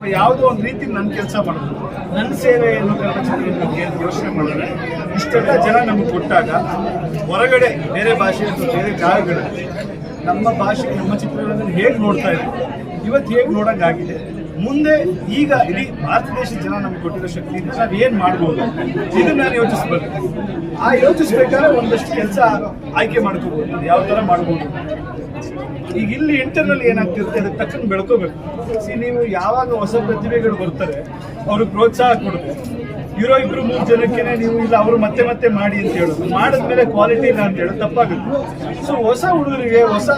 ಯಾವುದೋ ಒಂದು ರೀತಿ ನನ್ನ ಕೆಲಸ ಮಾಡೋದು ನನ್ನ ಸೇವೆ ಏನು ಬಗ್ಗೆ ಯೋಚನೆ ಮಾಡಿದ್ರೆ, ಇಷ್ಟೆಲ್ಲ ಜನ ನಮಗೆ ಕೊಟ್ಟಾಗ ಹೊರಗಡೆ ಬೇರೆ ಭಾಷೆ ಬೇರೆ ಜಾಗಗಳಲ್ಲಿ ನಮ್ಮ ಭಾಷೆ, ನಮ್ಮ ಚಿತ್ರಗಳನ್ನು ಹೇಗೆ ನೋಡ್ತಾ ಇದ್ರು, ಇವತ್ತು ಹೇಗೆ ನೋಡೋಂಗಾಗಿದೆ ಮುಂದೆ ಈಗ ಇಡೀ ಭಾರತ ದೇಶದ ಜನ ನಮ್ಗೆ ಕೊಟ್ಟಿರೋ ಶಕ್ತಿ ನಾವು ಏನು ಮಾಡ್ಬೋದು ಇದನ್ನು ನಾನು ಯೋಚಿಸ್ಬೇಕು. ಆ ಯೋಚಿಸ್ಬೇಕಾದ್ರೆ ಒಂದಷ್ಟು ಕೆಲಸ ಆಯ್ಕೆ ಮಾಡ್ಕೋಬೋದು ಯಾವ ಥರ ಮಾಡ್ಬೋದು ಈಗ ಇಲ್ಲಿ ಇಂಟರ್ನಲ್ ಏನಾಗ್ತಿರುತ್ತೆ ಅದಕ್ಕೆ ತಕ್ಷಣ ಬೆಳ್ಕೋಬೇಕು. ಸಿ ನೀವು ಯಾವಾಗ ಹೊಸ ಪ್ರತಿಭೆಗಳು ಬರ್ತಾರೆ, ಅವ್ರಿಗೆ ಪ್ರೋತ್ಸಾಹ ಕೊಡಬೇಕು. ಇರೋ ಇಬ್ರು ಮೂರು ಜನಕ್ಕೇನೆ ನೀವು ಇಲ್ಲ, ಅವರು ಮತ್ತೆ ಮತ್ತೆ ಮಾಡಿ ಅಂತ ಹೇಳೋದು. ಮಾಡಿದ್ಮೇಲೆ ಕ್ವಾಲಿಟಿ ಇಲ್ಲ ಅಂತ ಹೇಳೋದು ತಪ್ಪಾಗುತ್ತೆ. ಸೊ ಹೊಸ ಹುಡುಗರಿಗೆ, ಹೊಸ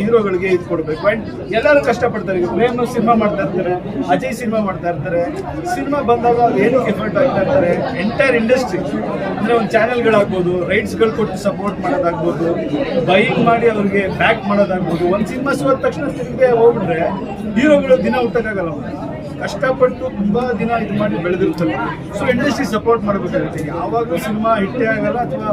ಹೀರೋಗಳಿಗೆ ಇದು ಕೊಡಬೇಕು. ಅಂಡ್ ಎಲ್ಲರೂ ಕಷ್ಟಪಡ್ತಾರೆ. ಈಗ ಪ್ರೇಮ್ ಸಿನಿಮಾ ಮಾಡ್ತಾ ಇರ್ತಾರೆ, ಅಜಯ್ ಸಿನಿಮಾ ಮಾಡ್ತಾ ಇರ್ತಾರೆ. ಸಿನಿಮಾ ಬಂದಾಗ ಏನು ಎಫರ್ಟ್ ಆಗ್ತಾ ಇರ್ತಾರೆ. ಎಂಟೈರ್ ಇಂಡಸ್ಟ್ರಿ ಅಂದ್ರೆ ಒಂದು ಚಾನೆಲ್ಗಳಾಗ್ಬೋದು ರೈಟ್ಸ್ಗಳು ಕೊಟ್ಟು ಸಪೋರ್ಟ್ ಮಾಡೋದಾಗ್ಬೋದು ಬೈಕ್ ಮಾಡಿ ಅವ್ರಿಗೆ ಬ್ಯಾಕ್ ಮಾಡೋದಾಗ್ಬೋದು. ಒಂದು ಸಿನಿಮಾ ಸೋದ ತಕ್ಷಣ ತಿರುಗಿ ಹೋಗ್ಬಿಟ್ರೆ, ಹೀರೋಗಳು ದಿನ ಹುಟ್ಟಕ್ಕಾಗಲ್ಲ ಕಷ್ಟಪಟ್ಟು ತುಂಬಾ ದಿನ ಇದು ಮಾಡಿ ಬೆಳೆದಿರ್ತಾರೆ ಸೊ ಇಂಡಸ್ಟ್ರಿ ಸಪೋರ್ಟ್ ಮಾಡಬೇಕಾಗುತ್ತೆ ಯಾವಾಗಲೂ ಸಿನಿಮಾ ಹಿಟ್ಟೇ ಆಗಲ್ಲ ಅಥವಾ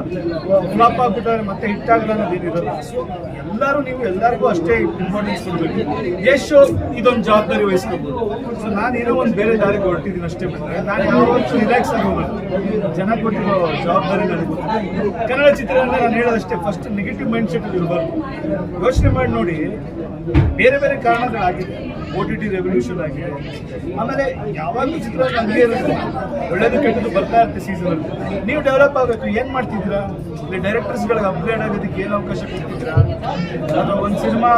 ಫ್ಲಾಪ್ ಆಗ್ಬಿಟ್ಟಾರೆ ಮತ್ತೆ ಹಿಟ್ ಆಗಲ್ಲ ಅನ್ನೋದು ಏನಿರಲ್ಲ. ಸೊ ಎಲ್ಲರೂ ನೀವು ಎಲ್ಲರಿಗೂ ಅಷ್ಟೇ ಇಂಪಾರ್ಟೆನ್ಸ್ ಕೊಡಬೇಕು. ಎಷ್ಟು ಇದೊಂದು ಜವಾಬ್ದಾರಿ ವಹಿಸ್ಕೋಬೋದು. ಸೊ ನಾನು ಏನೋ ಒಂದು ಬೇರೆ ದಾರಿಗೆ ಹೊರಟಿದ್ದೀನಿ ಅಷ್ಟೇ ಬಿಟ್ಟರೆ ನಾನು ಯಾವತ್ತೂ ರಿಲ್ಯಾಕ್ಸ್ ಆಗೋದು ಜನ ಕೊಟ್ಟಿರೋ ಜವಾಬ್ದಾರಿ ನನಗೆ ಕನ್ನಡ ಚಿತ್ರರಂಗ ನಾನು ಹೇಳೋದಷ್ಟೇ ಫಸ್ಟ್ ನೆಗೆಟಿವ್ ಮೈಂಡ್ ಸೆಟ್ ಇರಬಾರ್ದು. ಯೋಚನೆ ಮಾಡಿ ನೋಡಿ, ಬೇರೆ ಬೇರೆ ಕಾರಣಗಳಾಗಿದೆ. ಓ ಟಿ ಟಿ ರೆವಲ್ಯೂಷನ್ ಆಗಿದೆ ಆಮೇಲೆ ಯಾವಾಗಲೂ ಚಿತ್ರರಂಗ ಹಂಗೆ ಇರುತ್ತೆ. ಒಳ್ಳೇದು ಕೆಟ್ಟದ್ದು ಬರ್ತಾ ಇರುತ್ತೆ ಸೀಸನ್ ನೀವು ಡೆವಲಪ್ ಆಗಬೇಕು. ಏನ್ ಮಾಡ್ತಿದ್ದೀರಾ? ಇಲ್ಲಿ ಡೈರೆಕ್ಟರ್ಸ್ಗಳಿಗೆ ಅಪ್ಗ್ರೇಡ್ ಆಗೋದಕ್ಕೆ ಏನು ಅವಕಾಶ ಕೊಡ್ತಿದ್ದೀರಾ? ಅಥವಾ ಒಂದು ಸಿನಿಮಾ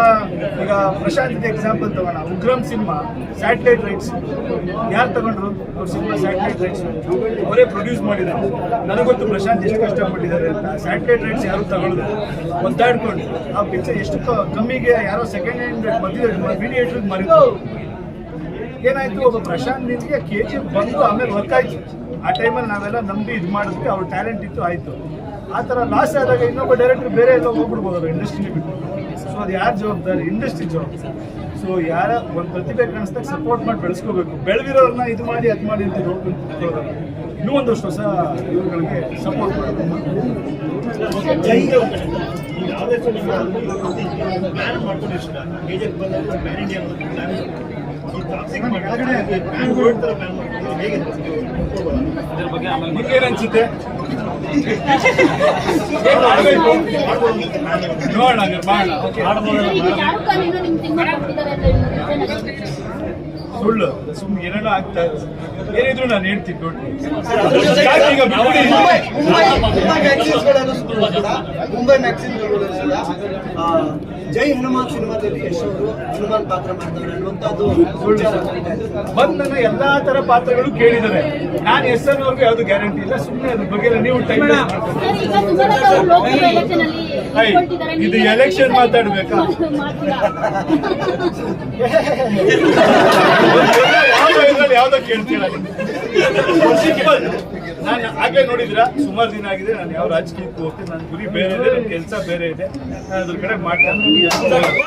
ಈಗ ಪ್ರಶಾಂತ್ ಎಕ್ಸಾಂಪಲ್ ತಗೋಣ. ಉಗ್ರಂ ಸಿನಿಮಾ ಸ್ಯಾಟಲೈಟ್ ರೈಟ್ಸ್ ಯಾರು ತಗೊಂಡ್ರು? ಅವ್ರ ಸಿನಿಮಾ ಸ್ಯಾಟಲೈಟ್ ರೈಟ್ಸ್ ಅವರೇ ಪ್ರೊಡ್ಯೂಸ್ ಮಾಡಿದ್ರು. ನನಗೊತ್ತು ಪ್ರಶಾಂತ್ ಎಷ್ಟು ಕಷ್ಟಪಟ್ಟಿದ್ದಾರೆ ಅಂತ. ಸ್ಯಾಟಲೈಟ್ ರೈಟ್ಸ್ ಯಾರು ತಗೊಳ್ಳೋದು ಒದ್ದಾಡ್ಕೊಂಡು. ಆ ಪಿಕ್ಚರ್ ಎಷ್ಟು ಕಮ್ಮಿಗೆ ಯಾರೋ ಸೆಕೆಂಡ್ ಹ್ಯಾಂಡ್ ಮದುವೆ ಮೀಡಿಯೇಟ್ರಿಗೆ ಮರಿದ್ರು. ಏನಾಯ್ತು, ಒಬ್ಬ ಪ್ರಶಾಂತ್ ನಿಂತಿಗೆ ಕೆ ಜಿ ಬಂದು ಆಮೇಲೆ ವರ್ಕ್ ಆಯ್ತು. ಆ ಟೈಮಲ್ಲಿ ನಾವೆಲ್ಲ ನಂಬಿ ಇದು ಮಾಡಿದ್ವಿ, ಅವ್ರ ಟ್ಯಾಲೆಂಟ್ ಇತ್ತು, ಆಯ್ತು. ಆ ಥರ ಲಾಸ್ ಆದಾಗ ಇನ್ನೊಬ್ಬ ಡೈರೆಕ್ಟರ್ ಬೇರೆ ಎಲ್ಲ ಹೋಗ್ಬಿಡ್ಬೋದು ಇಂಡಸ್ಟ್ರಿ ಬಿಟ್ಟು. ಸೊ ಅದು ಯಾರು ಜವಾಬ್ದಾರಿ? ಇಂಡಸ್ಟ್ರಿ ಜವಾಬ್ದಾರಿ. ಸೊ ಯಾರ ಒಂದು ಪ್ರತಿಭೆ ಕಾಣಿಸ್ದಾಗ ಸಪೋರ್ಟ್ ಮಾಡಿ ಬೆಳೆಸ್ಕೋಬೇಕು. ಬೆಳೆದಿರೋರನ್ನ ಇದು ಮಾಡಿ, ಅದು ಮಾಡಿ ಅಂತ ನೋಡ್ಕೊಂಡು. ಇನ್ನೂ ಒಂದಷ್ಟು ಹೊಸ ಇವುಗಳಿಗೆ ಸಪೋರ್ಟ್ ಮಾಡಬೇಕು. ಜೈ ಯಾವುದೇ ಪ್ಲಾನ್ ಮಾಡ್ಕೊಂಡು ಇಷ್ಟ ಕೆಜಿಎಫ್ ಬಂದ ಪ್ಲಾನ್ ಇಂಡಿಯಾ ಪ್ಲಾನ್ ಈ ಟಾಕ್ಸಿಕ್ ಪ್ಲಾನ್ ವರ್ಲ್ಡ್ ತರ ಪ್ಲಾನ್ ಮಾಡ್ಕೊಂಡು ಹೇಗೆ ಅದ್ರ ಬಗ್ಗೆ ಆಮೇಲೆ ನಿಮ್ಗೇನು ಅನ್ಸುತ್ತೆ ನೋಡೋಣ ಮಾಡೋಣ ಸುಳ್ಳು ಸುಮ್ಮನೆ ಏನೆಲ್ಲ ಆಗ್ತಾ ಇದೆ ಏನಿದ್ರು ನಾನು ಹೇಳ್ತೀನಿ? ಮುಂಬೈ ಜೈ ಹನುಮಾನ್ ಸಿನಿಮಾದಲ್ಲಿ ಹನುಮಾನ್ ಪಾತ್ರ ಮಾಡ್ತಾರೆ ಅನ್ನುವಂಥದ್ದು ಬಂದ್ ನನ್ನ ಎಲ್ಲಾ ತರ ಪಾತ್ರಗಳು ಕೇಳಿದ್ದಾರೆ ನಾನು ಎಸ್ ಎನ್ ಅವ್ರಿಗೆ ಯಾವ್ದು ಗ್ಯಾರಂಟಿ ಇಲ್ಲ ಸುಮ್ಮನೆ ಅದ್ರ ಬಗ್ಗೆ ನೀವು ಟೈಮ್ ಎಲೆಕ್ಷನ್ ಇದು ಯಾವ ಮಾತಾಡ್ಬೇಕಾ? ಯಾವ್ದೋ ಕೇಳ್ತೀರಾ? ನಾನು ಹಾಗೆ ನೋಡಿದ್ರ? ಸುಮಾರು ದಿನ ಆಗಿದೆ. ನಾನು ಯಾವ ರಾಜಕೀಯಕ್ಕೂ ಹೋಗ್ತೀನಿ. ನನ್ನ ಗುರಿ ಬೇರೆ ಇದೆ ನನ್ನ ಕೆಲಸ ಬೇರೆ ಇದೆ. ನಾನು ಅದ್ರ ಕಡೆ ಮಾಡ್ತಾ